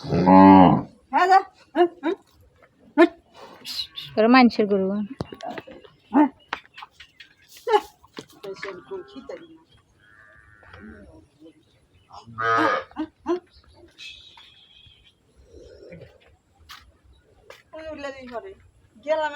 হ্যাঁ, মানুষের গরু। করে না। গেলাম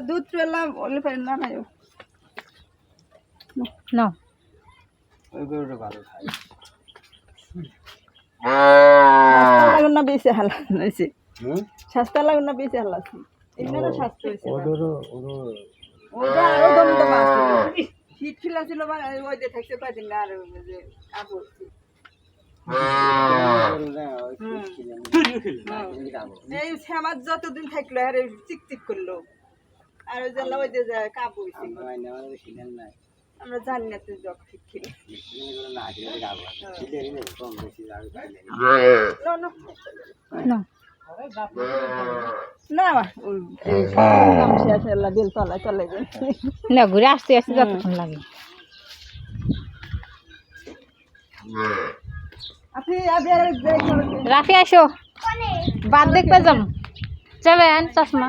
দুধ পেলাম ওলে পাই না না। ওই গরুটা ভালো খায়। লাগুন না বেশি হালা হয়েছে। স্বাস্থ্য লাগুন না বেশি হালা আছে। এমনি স্বাস্থ্য হয়েছে ওদেরও ওটা আরও দমদম আছে শীত ছিল ওই যে থাকতে পারছি না আর কাপড়। এই শ্যামার যতদিন থাকল আর এই চিক চিক করল। আর ওই যে কাপড় আমরা জানি না তুই জগ ঠিক ছিল না, না। ঘুরে আসতে আসতে যতক্ষণ লাগে। রাফি আসো। বাদ দেখতে যাম। যাবেন চশমা।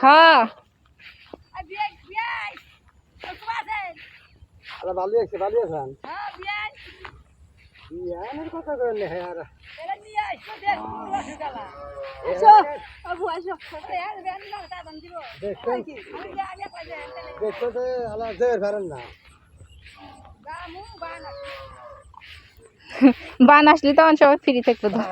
হ্যাঁ। আরে ভালো আছে ভালো আছেন বিয়ানের কথা কইলে হ্যাঁ আর। আসো, বাবু, আসো। দেখছ তো আলা দেবের পারেন না। হলো আসলে তো সবাই ফ্রি থাকতো যায়